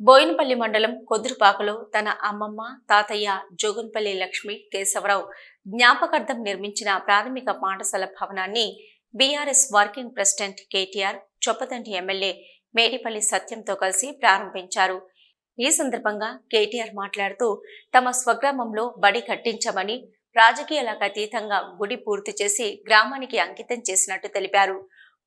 బోయినపల్లి మండలం కొదురుపాకలో తన అమ్మమ్మ తాతయ్య జోగున్పల్లి లక్ష్మి కేశవరావు జ్ఞాపకార్థం నిర్మించిన ప్రాథమిక పాఠశాల భవనాన్ని BRS working president KTR Choppadandi MLA Medipalli సత్యంతో కలిసి ప్రారంభించారు. ఈ సందర్భంగా కేటీఆర్ మాట్లాడుతూ తమ స్వగ్రామంలో బడి కట్టించమని రాజకీయాలకు అతీతంగా గుడి పూర్తి చేసి గ్రామానికి అంకితం చేసినట్టు తెలిపారు.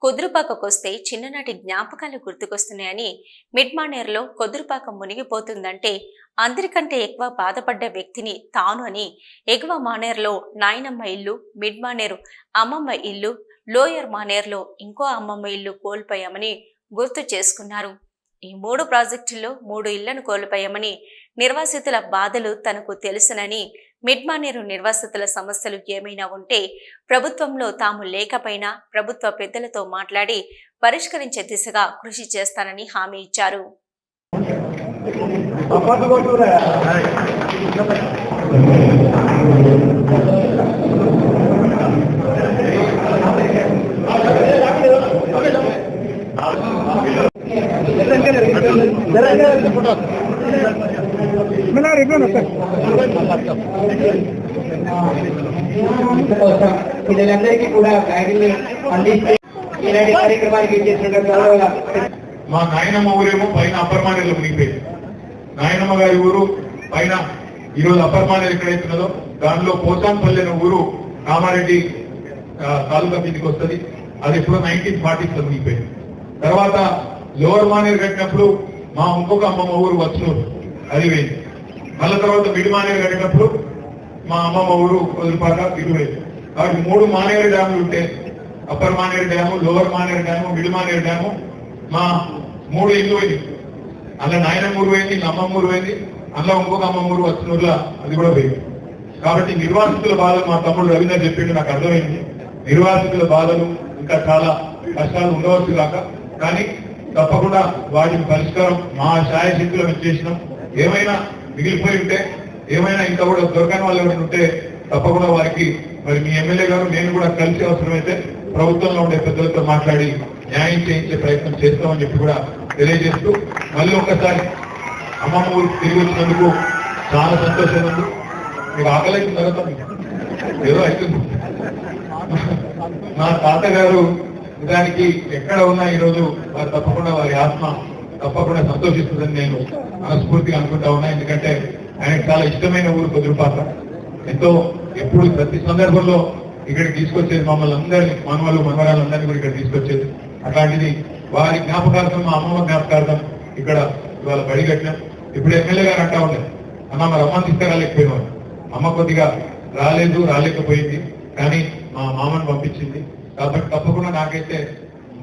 కొదురుపాకకొస్తే చిన్ననాటి జ్ఞాపకాలు గుర్తుకొస్తున్నాయని మిడ్మానేర్లో కుదురుపాక మునిగిపోతుందంటే అందరికంటే ఎక్కువ బాధపడ్డ వ్యక్తిని తాను అని ఎగువ మానేర్లో నాయనమ్మ ఇల్లు మిడ్మానేరు అమ్మమ్మ ఇల్లు లోయర్ మానేర్లో ఇంకో అమ్మమ్మ ఇల్లు కోల్పోయామని గుర్తు చేసుకున్నారు. ఈ మూడు ప్రాజెక్టుల్లో మూడు ఇళ్ళను కోల్పోయామని నిర్వాసితుల బాధలు తనకు తెలుసునని మిడ్మానేరు నిర్వాసితుల సమస్యలు ఏమైనా ఉంటే ప్రభుత్వంలో తాము లేకపోయినా ప్రభుత్వ పెద్దలతో మాట్లాడి పరిష్కరించే దిశగా కృషి చేస్తానని హామీ ఇచ్చారు. కోసం పిల్లలందరికీ కూడా బ్యాగులు అందిస్తే ఇలాంటి కార్యక్రమానికి చేసినట్టు చాలా మా నాయనమ్మ ఊరేమో పైన అప్పర్ మానేరులో మునిగిపోయింది. నాయనమ్మ గారి ఊరు పైన ఈరోజు అప్పర్ మానేరు ఎక్కడైతున్నదో దానిలో పోతాన్పల్లి అనే ఊరు కామారెడ్డి తాలూకా కిందికి వస్తుంది. అది ఎప్పుడో నైన్టీన్ ఫార్టీస్లో మునిగిపోయింది. తర్వాత లోవర్ మానేరు కట్టినప్పుడు మా ఇంకొక అమ్మమ్మ ఊరు వచ్చునూరు అది వేయండి మళ్ళీ తర్వాత మిడి మానేరు కట్టినప్పుడు మా అమ్మమ్మ ఊరు వదిలిపాక ఇటు వేయండి కాబట్టి మూడు మానేరు డ్యాములు ఉంటే upper Maneru dam lower Maneru dam mid Maneru dam మా మూడు ఇల్లు పోయింది అందులో నాయనమ్మ ఊరు పోయింది అమ్మమ్మ ఊరు పోయింది అందులో ఇంకొక అమ్మమ్మ ఊరు వచ్చినూరులో అది కూడా పోయింది. కాబట్టి నిర్వాసితుల బాధలు మా తమ్ముడు రవీంద్ర చెప్పిండు నాకు అర్థమైంది. నిర్వాసితుల బాధలు ఇంకా చాలా కష్టాలు ఉండవచ్చు కాక కానీ తప్పకుండా వాటి పరిష్కారం మా శాయశక్తిలో చేసినాం. ఏమైనా మిగిలిపోయి ఉంటే ఏమైనా ఇంకా కూడా దొరకని వాళ్ళు ఎవరైనా ఉంటే తప్పకుండా వారికి మరి మీ ఎమ్మెల్యే గారు నేను కూడా కలిసి అవసరమైతే ప్రభుత్వంలో ఉండే పెద్దలతో మాట్లాడి న్యాయం చేయించే ప్రయత్నం చేస్తామని చెప్పి కూడా తెలియజేస్తూ మళ్ళీ ఒక్కసారి అమ్మమ్మ ఊరు తిరిగి వచ్చినందుకు చాలా సంతోషం ఉంది. మీకు ఆకలి తర్వాత ఏదో అవుతుంది మా తాతగారు దానికి ఎక్కడ ఉన్నా ఈరోజు వారు తప్పకుండా వారి ఆత్మ తప్పకుండా సంతోషిస్తుందని నేను మనస్ఫూర్తిగా అనుకుంటా ఉన్నా. ఎందుకంటే ఆయనకు చాలా ఇష్టమైన ఊరు కుదురుపాక ఎంతో ఎప్పుడు ప్రతి సందర్భంలో ఇక్కడికి తీసుకొచ్చేది మమ్మల్ని అందరినీ మనవాళ్ళు మనవరాలు అందరినీ కూడా ఇక్కడ తీసుకొచ్చేది. అట్లాంటిది వారి జ్ఞాపకార్థం మా అమ్మమ్మ జ్ఞాపకార్థం ఇక్కడ ఇవాళ బడి కట్టినాం ఇప్పుడు ఎమ్మెల్యే గారు అంటా ఉన్నారు అన్న మరి అమ్మ తీసుకురాలేకపోయినాం అమ్మ కొద్దిగా రాలేదు రాలేకపోయింది. కానీ మా మామని పంపించింది. కాబట్టి తప్పకుండా నాకైతే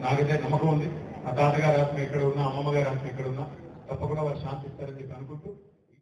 నాకైతే నమ్మకం ఉంది. ఆ తాతగారు ఆత్మ ఎక్కడ ఉన్నా అమ్మమ్మ గారు ఆత్మ ఎక్కడ ఉన్నా తప్పకుండా వారు శాంతిస్తారని చెప్పి అనుకుంటూ